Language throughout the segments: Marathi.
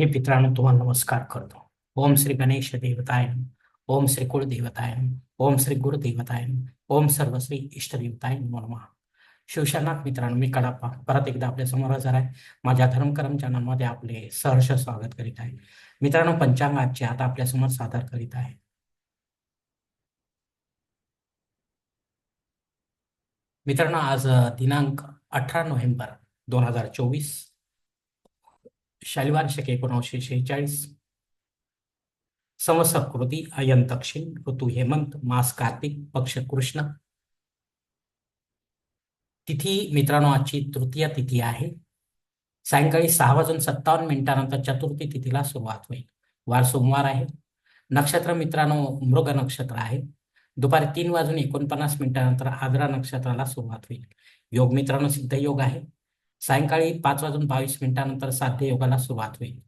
हे मित्रांनो तुम्हाला नमस्कार करतो. ओम श्री गणेश देवताय ओम श्री कुळदेवताय ओम श्री गुरुदेवताय ओम सर्व श्री इष्टदेवताय नमो. नमः शिवशरणात मित्रांनो मी कडाप्पा. परत एकदा आपल्यासमोर हजर आहे. माझ्या धर्मकर्म चॅनलमध्ये आपले सहर्ष स्वागत करीत आहे. मित्रांनो पंचांग आजचे आता आपल्यासमोर सादर करीत आहे. मित्रांनो आज दिनांक अठरा नोव्हेंबर दोन हजार चोवीस शनिवार शके एकोणीसशे शेहेचाळीस. समसकृती अयन दक्षिण ऋतू हेमंत मास कार्तिक पक्ष कृष्ण. तिथी मित्रांनो आजची तृतीय तिथी आहे. सायंकाळी सहा वाजून सत्तावन्न मिनिटानंतर चतुर्थी तिथीला सुरुवात होईल. वार सोमवार आहे. नक्षत्र मित्रांनो मृग नक्षत्र आहे. दुपारी तीन वाजून एकोणपन्नास मिनिटानंतर आद्रा नक्षत्राला सुरुवात होईल. योग मित्रांनो सिद्ध योग आहे. सायंकाळी पाच वाजून बावीस मिनिटानंतर साध्य योगाला सुरुवात होईल.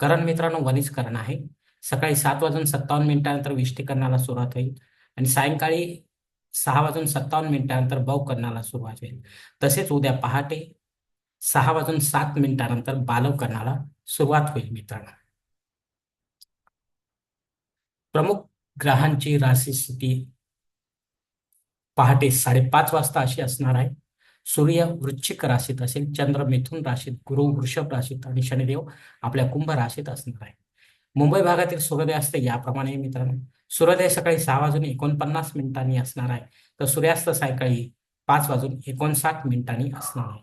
करण मित्रांनो वनिष्करण आहे. सकाळी सात वाजून सत्तावन्न मिनिटानंतर विष्टीकरणाला सुरुवात होईल आणि सायंकाळी सहा वाजून सत्तावन्न मिनिटानंतर करण्याला सुरुवात होईल. तसेच उद्या पहाटे सहा वाजून सात मिनिटानंतर बालवकरणाला सुरुवात होईल मित्रांनो. प्रमुख ग्रहांची राशी स्थिती पहाटे साडेपाच वाजता अशी असणार आहे. सूर्य वृश्चिक राशीत असेल चंद्र मिथुन राशीत गुरु वृषभ राशीत आणि शनिदेव आपल्या कुंभ राशीत असणार आहे. मुंबई भागातील सूर्योदयास्त याप्रमाणे मित्रांनो. सूर्योदय सकाळी सहा वाजून एकोणपन्नास मिनिटांनी असणार आहे. तर सूर्यास्त सायंकाळी पाच वाजून एकोणसाठ मिनिटांनी असणार आहे.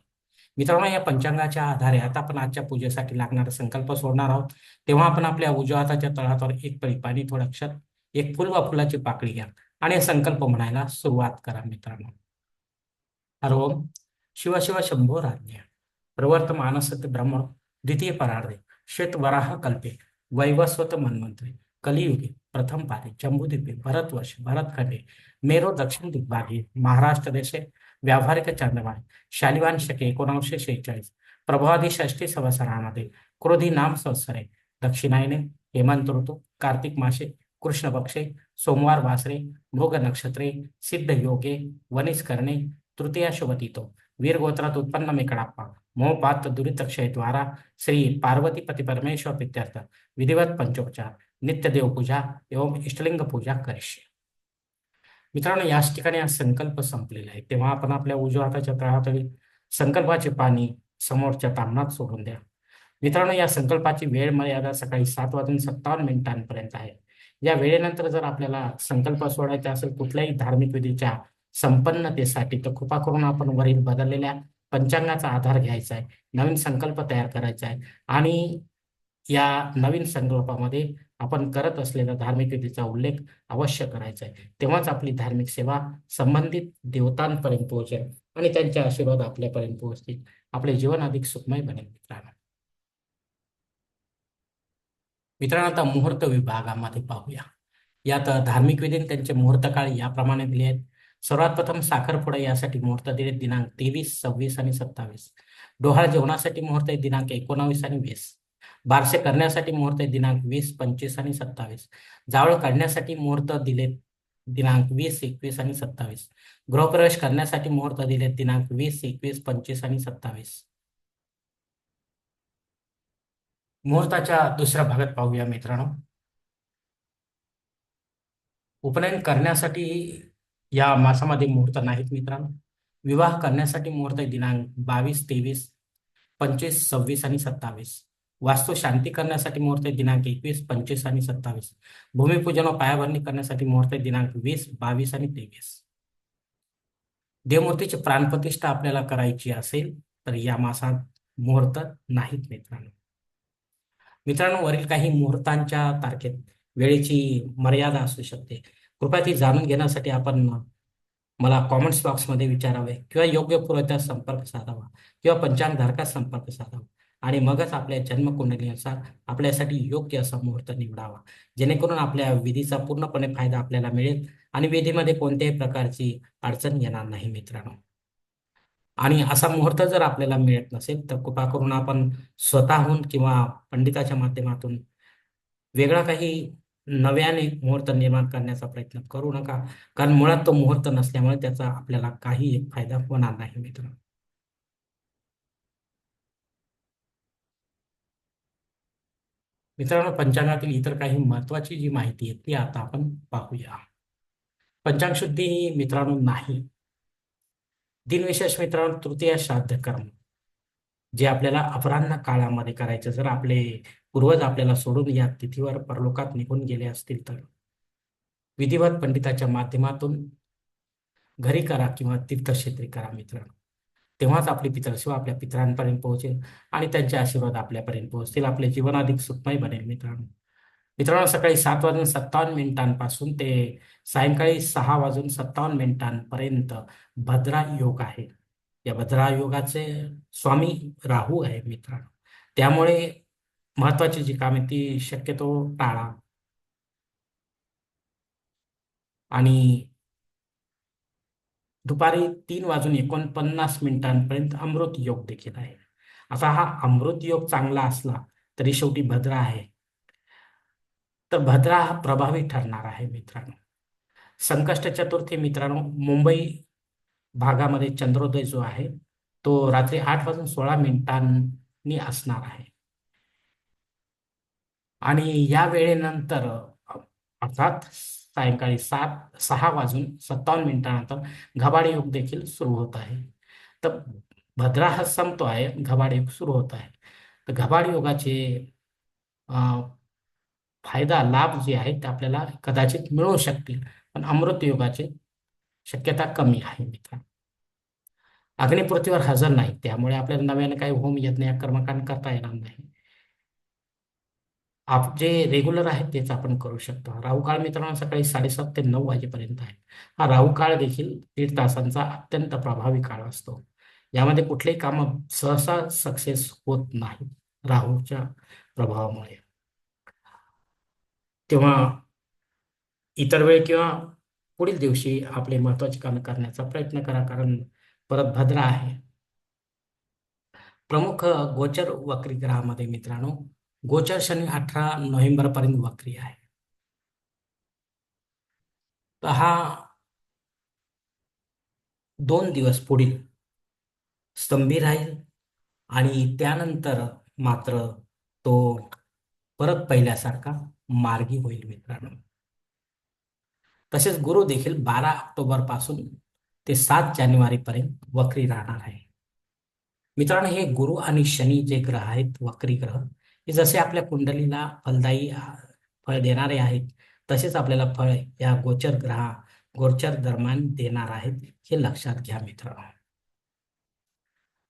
मित्रांनो या पंचांगाच्या आधारे आता आपण आजच्या पूजेसाठी लागणारा संकल्प सोडणार आहोत. तेव्हा आपण आपल्या उजव्या हाताच्या तळहातावर एक पळी पाणी थोडं अक्षर एक फुल व फुलाची पाकळी घ्या आणि संकल्प म्हणायला सुरुवात करा मित्रांनो. हरोम शिव शिव शंभो राज्ञ प्रवर्तमान सत्य ब्रह्म द्वितीय परार्धे श्वेत वराह कल्पे वैवस्वत मन्वंतरे कलियुगे प्रथम पारे जम्बूद्वीपे भरतवर्ष भरतखंडे मेरो दक्षिण दिग्भागे महाराष्ट्र देशे व्यावहारिक चांद्रमाने शालिवान शके एकोणीसशे शेहेचाळीस प्रभावादी षष्टी संवत्सरामध्ये क्रोधी नाम संवत्सरे दक्षिणायने हेमंत ऋतू कार्तिक मासे कृष्ण पक्षे सोमवार वासरे मृग नक्षत्रे सिद्ध योगे वनिस करणे तृतीया शुभतीतो वीर गोत्रात उत्पन्न मेकडाप्पा मोहपात दुरितक्षय द्वारा श्री पार्वती पती परमेश्वर प्रित्यर्थ. विधिवत पंचोपचार नित्यदेव पूजा. एवं इष्टलिंग पूजा करिष्य. मित्रांनो याच ठिकाणी हा संकल्प संपलेला आहे. तेव्हा आपण आपल्या उजव्या हाताच्या तळातळी संकल्पाचे पाणी समोरच्या तामणात सोडून द्या. मित्रांनो या संकल्पाची वेळ मर्यादा सकाळी सात वाजून सत्तावन्न मिनिटांपर्यंत आहे. या वेळेनंतर जर आपल्याला संकल्प सोडायचा असेल कुठल्याही धार्मिक विधीच्या संपन्नतेसाठी. तर कृपा करून आपण वरील बदललेल्या पंचांगाचा आधार घ्यायचा आहे. नवीन संकल्प तयार करायचा आहे. आणि या नवीन संकल्पामध्ये आपण करत असलेल्या धार्मिक विधीचा उल्लेख अवश्य करायचा आहे. तेव्हाच आपली धार्मिक सेवा संबंधित देवतांपर्यंत पोहोचेल आणि त्यांचे आशीर्वाद आपल्यापर्यंत पोहोचतील. आपले जीवन अधिक सुखमय बनेल मित्रांनो. मित्रांनो आता मुहूर्त विभागामध्ये पाहूया. यात धार्मिक विधीने त्यांचे मुहूर्त काळ याप्रमाणे दिले आहेत. सर्वात प्रथम साखरपुडा यासाठी मुहूर्त दिले दिनांक तेवीस सव्वीस आणि सत्तावीस. डोहाळ जेवणासाठी मुहूर्त आहे दिनांक एकोणावीस आणि वीस. बारसे करण्यासाठी मुहूर्त आहे दिनांक वीस पंचवीस आणि सत्तावीस. जावळ काढण्यासाठी मुहूर्त दिले दिनांक वीस एकवीस आणि सत्तावीस. गृहप्रवेश करण्यासाठी मुहूर्त दिले दिनांक वीस एकवीस पंचवीस आणि सत्तावीस. मुहूर्ताच्या दुसऱ्या भागात पाहूया मित्रांनो. उपनयन करण्यासाठी या मासामध्ये मुहूर्त नाहीत मित्रांनो. विवाह करण्यासाठी मुहूर्त दिनांक बावीस तेवीस पंचवीस सव्वीस आणि सत्तावीस. वास्तू शांती करण्यासाठी मुहूर्त दिनांक एकवीस पंचवीस आणि सत्तावीस. भूमिपूजन व पायाभरणी करण्यासाठी मुहूर्त दिनांक वीस बावीस आणि तेवीस. देवमूर्तीची प्राणप्रतिष्ठा आपल्याला करायची असेल तर या मासात मुहूर्त नाहीत मित्रांनो. मित्रांनो वरील काही मुहूर्तांच्या तारखेत वेळेची मर्यादा असू शकते. कृपया ती जाणून घेण्यासाठी आपण मला कॉमेंट्स बॉक्समध्ये विचारावे किंवा योग्य पुरवठ्यात संपर्क साधावा किंवा पंचांगधारकास संपर्क साधावा आणि मगच आपल्या जन्मकुंडलीनुसार आपल्यासाठी योग्य असा मुहूर्त निवडावा. जेणेकरून आपल्या विधीचा पूर्णपणे फायदा आपल्याला मिळेल आणि विधीमध्ये कोणत्याही प्रकारची अडचण येणार नाही मित्रांनो. आणि असा मुहूर्त जर आपल्याला मिळत नसेल तर कृपा करून आपण स्वतःहून किंवा पंडिताच्या माध्यमातून वेगळा काही नव्याने मुहूर्त निर्माण करण्याचा प्रयत्न करू नका. कारण मुळात तो मुहूर्त नसल्यामुळे त्याचा आपल्याला काही फायदा होणार नाही मित्रांनो. मित्रांनो पंचांगातील इतर काही महत्वाची जी माहिती आहे ती आता आपण पाहूया. पंचांग शुद्धी ही मित्रांनो नाही. दिनविशेष मित्रांनो तृतीय श्राद्ध कर्म. जे आपल्याला अपराह्न काळामध्ये करायचं जर आपले पूर्वज आपल्याला सोडून या तिथीवर परलोकात निघून गेले असतील तर. विधिवत पंडिताच्या माध्यमातून घरी करा किंवा तीर्थक्षेत्री करा मित्रांनो. तेव्हाच आपली पितरसेवा आपल्या पितरांपर्यंत पोहोचेल आणि त्यांचे आशीर्वाद आपल्यापर्यंत पोहोचतील. आपले जीवन अधिक सुखमय बनेल मित्रांनो. मित्रांनो सकाळी सात वाजून सत्तावन्न मिनिटांपासून ते सायंकाळी सहा वाजून सत्तावन्न मिनिटांपर्यंत भद्रा योग आहे. या भद्रा योगाचे स्वामी राहू आहे मित्रांनो. त्यामुळे महत्वाची जी कामे ती शक्यतो टाळा. आणि दुपारी तीन वाजून एकोणपन्नास मिनिटांपर्यंत अमृत योग देखील आहे. आता हा अमृत योग चांगला असला तरी शेवटी भद्रा आहे. तर भद्रा हा प्रभावी ठरणार आहे मित्रांनो. संकष्ट चतुर्थी मित्रांनो मुंबई भागामध्ये चंद्रोदय जो आहे तो रात्री आठ वाजून सोळा मिनिटांनी असणार आहे. आणि या वेळेनंतर अर्थात सायंकाळी सात सहा वाजून सत्तावन्न मिनिटानंतर घबाड योग देखील सुरू होत आहे. तर भद्रा हा संपतो आहे घबाड योग सुरू होत आहे. तर घबाड योगाचे फायदा लाभ जे आहेत ते आपल्याला कदाचित मिळू शकतील. पण अमृत योगाची शक्यता कमी आहे मित्र अग्निपृथ्वीवर हजर नाही त्यामुळे आपल्याला नव्याने काही होम यज्ञ या कर्मकांड करता येणार नाही. आप जे रेग्युलर आहेत तेच आपण करू शकतो. राहू काळ मित्रांनो सकाळी साडेसात ते नऊ वाजेपर्यंत आहे. हा राहू काळ देखील दीड तासांचा अत्यंत प्रभावी काळ असतो. यामध्ये कुठलेही काम सहसा सक्सेस होत नाही राहूच्या प्रभावामुळे. तेव्हा इतर वेळ किंवा पुढील दिवशी आपले महत्त्वाचे काम करण्याचा प्रयत्न करा कारण परत भद्रा आहे. प्रमुख गोचर वक्री ग्रहामध्ये मित्रांनो गोचर शनी अठरा नोव्हेंबर पर्यंत वक्री आहे. तर हा दोन दिवस पुढील स्तंभी राहील आणि त्यानंतर मात्र तो परत पहिल्यासारखा मार्गी होईल मित्रांनो. तसेच गुरु देखील बारा ऑक्टोबरपासून ते सात जानेवारी पर्यंत वक्री राहणार आहे. मित्रांनो हे गुरु आणि शनी जे ग्रह आहेत वक्री ग्रह हे जसे आपल्या कुंडलीला फलदायी फळ देणारे आहेत तसेच आपल्याला फळ या गोचर ग्रहा गोचर दरम्यान देणार आहेत हे लक्षात घ्या मित्रांनो.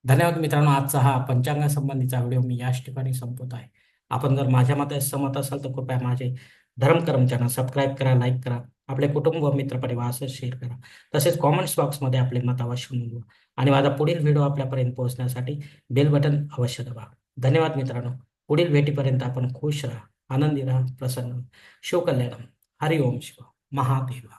धन्यवाद मित्रांनो आजचा हा पंचांगा संबंधीचा व्हिडिओ मी याच ठिकाणी संपवत आहे. आपण जर माझ्या मते सहमत असाल तर कृपया माझे धर्मकर्म चॅनल सबस्क्राईब करा लाईक करा आपले कुटुंब व मित्र परिवार शेअर करा. तसेच कॉमेंट्स बॉक्समध्ये आपले मत अवश्य नोंदवा आणि माझा पुढील व्हिडिओ आपल्यापर्यंत पोहोचण्यासाठी बेल बटन अवश्य दबा. धन्यवाद मित्रांनो. पुढील भेटीपर्यंत आपण खुश राहा. आनंदी राहा. प्रसन्न शिवकल्याणम हरिओम शिव. महादेवा.